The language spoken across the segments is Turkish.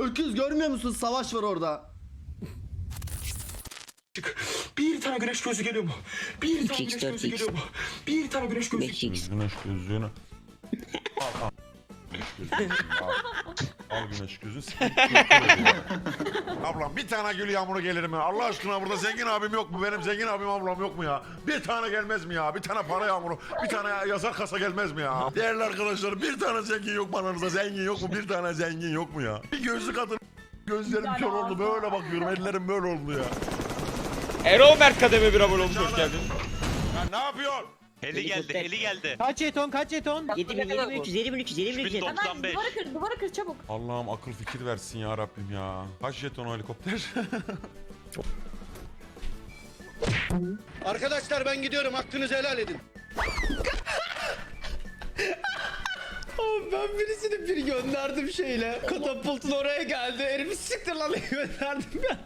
Öküz görmüyor musun? Savaş var orada. Bir tane güneş gözü geliyor mu? Bir tane 3x, güneş gözü 4x. geliyor mu? Bir tane güneş gözü 5x. Güneş gözlüğünü. Al al. Güneş gözlüğünü al. Al güneş gözü. Ablam bir tane gül yağmuru gelir mi? Allah aşkına burada zengin abim yok mu? Benim zengin abim ablam yok mu ya? Bir tane gelmez mi ya? Bir tane para yağmuru, bir tane yazar kasa gelmez mi ya? Değerli arkadaşlar bir tane zengin yok mu aranızda? Zengin yok mu? Bir tane zengin yok mu ya? Bir gözlük atın. Gözlerim kör oldu böyle bakıyorum ellerim böyle oldu ya. Erol Mert kademe bir abone olmuş hoş geldin. Ya ne yapıyorsun? Heli geldi, heli geldi. Kaç jeton kaç jeton? 7000 7300 7300 7300. 1095. Duvarı kır, duvarı kır çabuk. Allah'ım akıl fikir versin ya Rabbim ya. Kaç jeton o helikopter? Arkadaşlar ben gidiyorum hakkınızı helal edin. Oğlum ben birisini bir gönderdim şeyle. Katapultun oraya geldi. Herifi siktir lan gönderdim ya.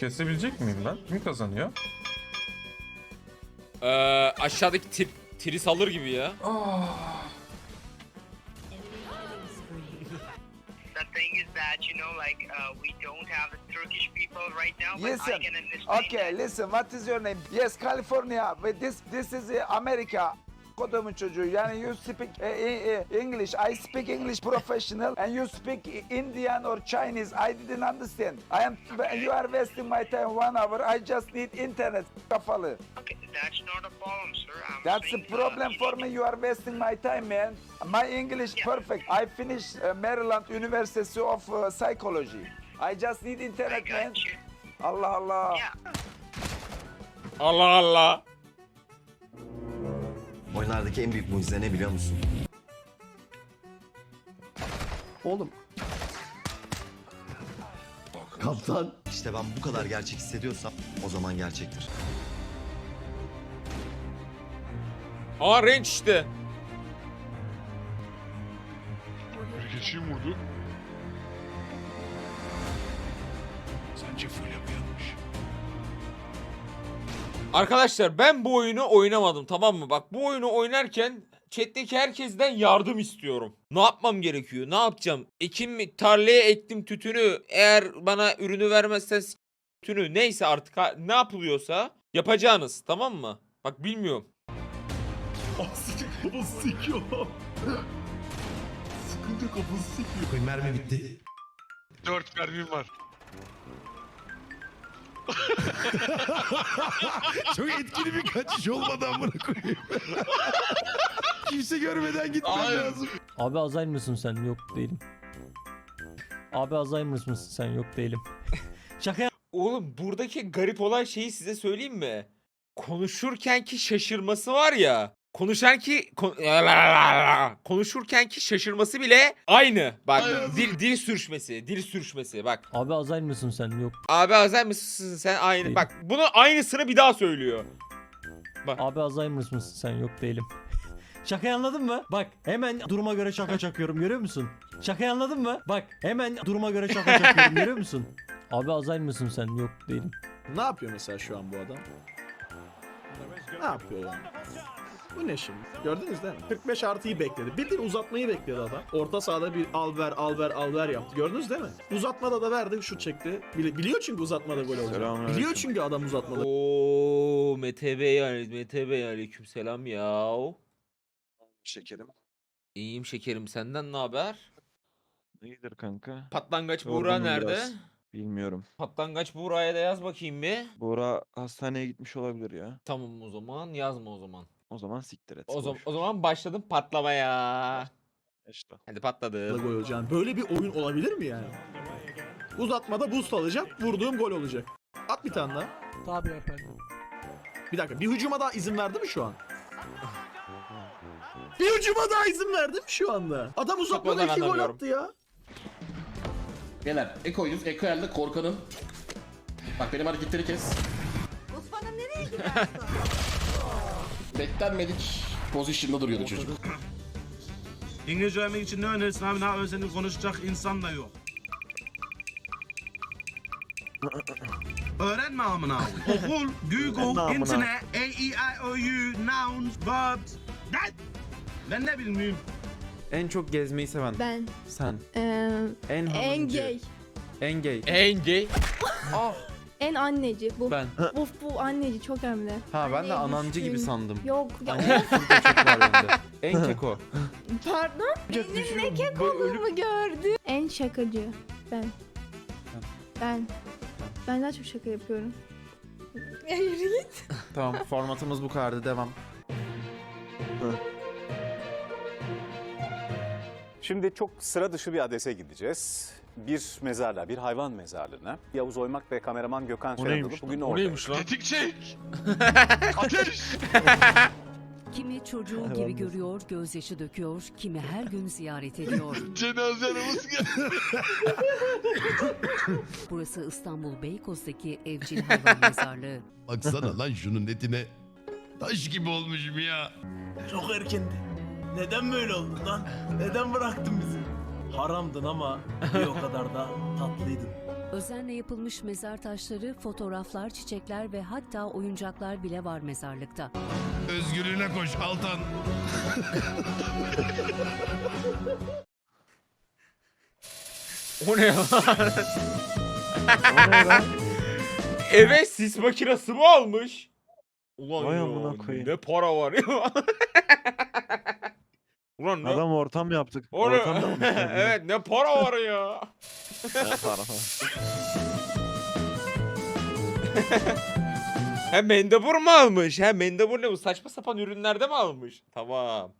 Kesebilecek miyim ben? Kim kazanıyor? Ee, aşağıdaki tip tris alır gibi ya. the thing is that you know like uh, we don't have the Turkish people right now but Yes, I sir. can understand Okay, listen, what is your name? Yes, California, but this this is uh, America. Kodumun çocuğu. Yani you speak uh, uh, English. I speak English professional and you speak Indian or Chinese. I didn't understand. I am you are wasting my time one hour. I just need internet. Kafalı. okay that's not a problem sir I'm That's saying, the problem uh, for me. You are wasting my time, man. My English Yeah. perfect. I finished uh, Maryland University of uh, Psychology. I just need I internet, man. got you Allah Allah. yeah Allah Allah. Oyunlardaki en büyük mucize ne biliyor musun? Oğlum. Kaptan. İşte ben bu kadar gerçek hissediyorsam o zaman gerçektir. Aa range işte. Bir keçiyi vurdu. Sence full yapıyormuş. Arkadaşlar ben bu oyunu oynamadım tamam mı? Bak bu oyunu oynarken chat'teki herkesten yardım istiyorum. Ne yapmam gerekiyor? Ne yapacağım? Ekim mi? Tarlaya ektim tütünü. Eğer bana ürünü vermezsen tütünü neyse artık ne yapılıyorsa yapacağınız tamam mı? Bak bilmiyorum. Kafası sikiyor. Sıkınca kafası sikiyor. Mermi bitti. Dört mermim var. Çok etkili bir kaçış olmadan bunu koyayım. Kimse görmeden gitmem lazım. Abi Alzheimer mısın sen? Yok değilim. Abi Alzheimer mısın sen? Yok değilim. Şaka Oğlum buradaki garip olan şeyi size söyleyeyim mi? Konuşurkenki şaşırması var ya. Konuşanki kon- konuşurkenki şaşırması bile aynı. Bak dil dil sürüşmesi, dil sürüşmesi bak. Abi Alzheimer mısın sen? Yok. Abi Azer mısın sen aynı. Değilim. Bak bunu aynısını bir daha söylüyor. Abi Alzheimer mısın sen? Yok değilim. Şakayı anladın mı? Bak hemen duruma göre şaka çakıyorum görüyor musun? Şakayı anladın mı? Bak hemen duruma göre şaka çakıyorum görüyor musun? Abi Alzheimer mısın sen? Yok değilim. Ne yapıyor mesela şu an bu adam? Ne yapıyor yani? Bu ne şimdi? Gördünüz değil mi? 45 artıyı bekledi. Bildiğin uzatmayı bekledi adam. Orta sahada bir al ver al ver al ver yaptı. Gördünüz değil mi? Uzatmada da verdi şut çekti. Bili- biliyor çünkü uzatmada gol olacak. Selamünaleyküm. Biliyor çünkü adam uzatmada. Oo Mete Bey yani Mete Bey aleyküm selam ya. Şekerim. İyiyim şekerim senden ne haber? İyidir kanka. Patlangaç Buğra Yorgunum nerede? biraz. Bilmiyorum. Patlangaç Buğra'ya da yaz bakayım bir. Bora hastaneye gitmiş olabilir ya. Tamam o zaman yazma o zaman. O zaman siktir et. O zaman, o zaman başladım patlamaya. İşte. Hadi patladı. gol olacak. Böyle bir oyun olabilir mi yani? Uzatmada boost alacak. Vurduğum gol olacak. At bir tane daha. Tabii efendim. Bir dakika. Bir hücuma daha izin verdi mi şu an? Bir hücuma daha izin verdi mi şu anda? Adam uzatmada iki gol attı ya. Beyler Eko'yuz. Eko elde korkanın. Bak benim hareketleri kes. Osman'ım nereye gidersin? Beklenmedik pozisyonda duruyordu çocuk. İngilizce öğrenmek için ne önerirsin abi? Ne öğrensin konuşacak insan da yok. Öğrenme amına. Okul, Google, internet, A, E, I, O, U, nouns, verbs. That. Ben ne bilmiyorum. En çok gezmeyi seven. Ben. Sen. Eee En hanımcı. En gay. En gay. En anneci. Bu, Ben. bu, bu anneci çok önemli. Ha ben de Anneye anancı gibi düşkün. sandım. Yok ya Anne çok var bende. En keko. pardon. Benim ne kekoluğumu gördü. En şakacı. Ben. Ben. Ben daha çok şaka yapıyorum. Ya yürü git. tamam formatımız bu kadardı devam. Şimdi çok sıra dışı bir adrese gideceğiz. Bir mezarlığa, bir hayvan mezarlığına. Yavuz Oymak ve kameraman Gökhan Şerendalı bugün O orada. neymiş lan? Tetik çek. Ateş. Kimi çocuğu gibi görüyor, gözyaşı döküyor, kimi her gün ziyaret ediyor. Cenazelerimiz geldi. Burası İstanbul Beykoz'daki evcil hayvan mezarlığı. Baksana lan şunun etine. Taş gibi olmuşum ya. Çok erkendi. Neden böyle oldun lan? Neden bıraktın bizi? Haramdın ama bir o kadar da tatlıydın. Özenle yapılmış mezar taşları, fotoğraflar, çiçekler ve hatta oyuncaklar bile var mezarlıkta. Özgürlüğüne koş Altan. O ne ya? Eve sis makinesi mi almış? Ulan Vay ya, amına koyayım. ne para var ya. Ulan ne? ortam yaptık. O ne? evet ne para var ya. He mendebur mu almış? He mendebur ne bu? Saçma sapan ürünlerde mi almış? Tamam.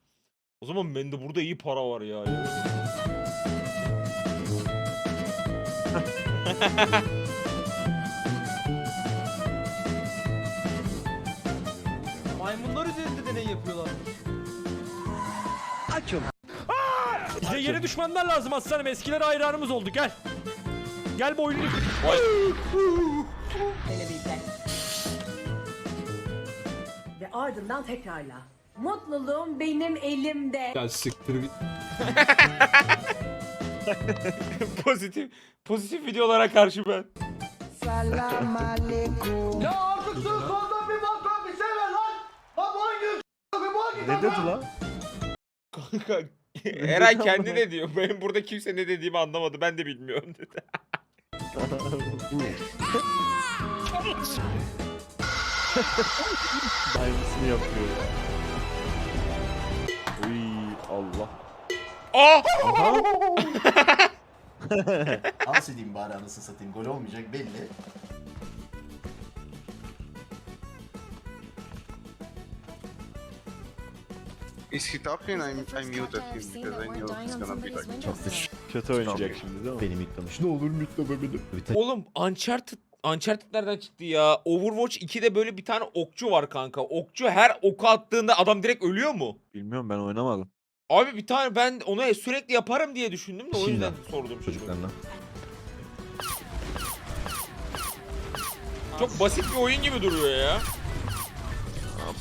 O zaman mendeburda iyi para var ya. Maymunlar üzerinde deney yapıyorlar. Açım. Bize yeni düşmanlar lazım aslanım. Eskiler hayranımız oldu gel. Gel bu oyunu. Ve ardından tekrarla. Mutluluğum benim elimde. Ya siktir git. pozitif pozitif videolara karşı ben. Ne dedi lan? Kanka Eray kendi de diyor. Benim burada kimse ne dediğimi anlamadı. Ben de bilmiyorum dedi. Aynısını yapıyor ya. Uy Allah. Aa! Dans edeyim bari anasını satayım. Gol olmayacak belli. Is he talking? I, I muted him because I knew it's gonna be like. Kötü oynayacak şimdi değil mi? Beni mitlemiş. Ne olur mitleme beni. Oğlum Uncharted Uncharted nereden çıktı ya? Overwatch 2'de böyle bir tane okçu var kanka. Okçu her oku attığında adam direkt ölüyor mu? Bilmiyorum ben oynamadım. Abi bir tane ben onu sürekli yaparım diye düşündüm de o yüzden sordum çocuklar. Çocuklarına. Çok basit bir oyun gibi duruyor ya.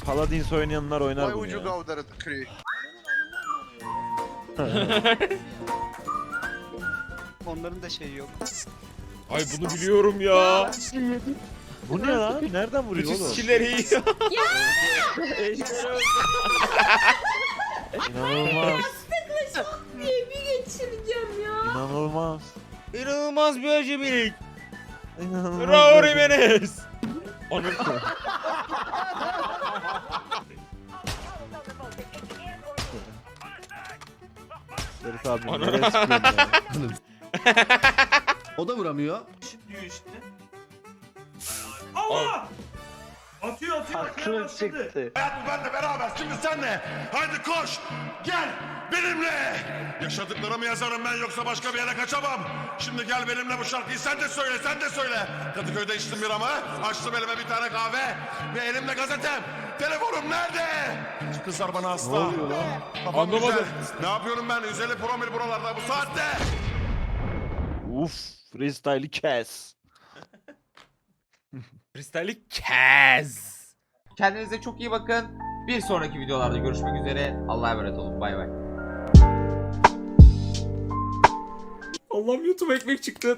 Paladins oynayanlar oynar bunu ya. go there at three? Onların da şeyi yok. Ay bunu biliyorum ya. Bu ne lan? Nereden vuruyor Bütün oğlum? skill'leri iyi. İnanılmaz. Bir geçireceğim ya. İnanılmaz. İnanılmaz bir acemilik. İnanılmaz. Raul Jimenez. Anam. Ferit abi nereye çıkıyorsun ya? O da vuramıyor. Atıyor atıyor. Aklım çıktı. Hayat bu benle beraber. Şimdi senle. Haydi koş. Gel benimle. Yaşadıklarımı yazarım ben yoksa başka bir yere kaçamam. Şimdi gel benimle bu şarkıyı sen de söyle sen de söyle. Kadıköy'de içtim bir ama. Açtım elime bir tane kahve. Ve elimde gazetem. Telefonum nerede? Kızlar bana hasta. Ne oluyor lan? Kafam Anlamadım. güzel. Ne yapıyorum ben? 150 promil buralarda bu saatte. Uf, freestyle'i kes. Freestyle'i kes. Kendinize çok iyi bakın. Bir sonraki videolarda görüşmek üzere. Allah'a emanet olun. Bay bay. Allah'ım YouTube ekmek çıktı.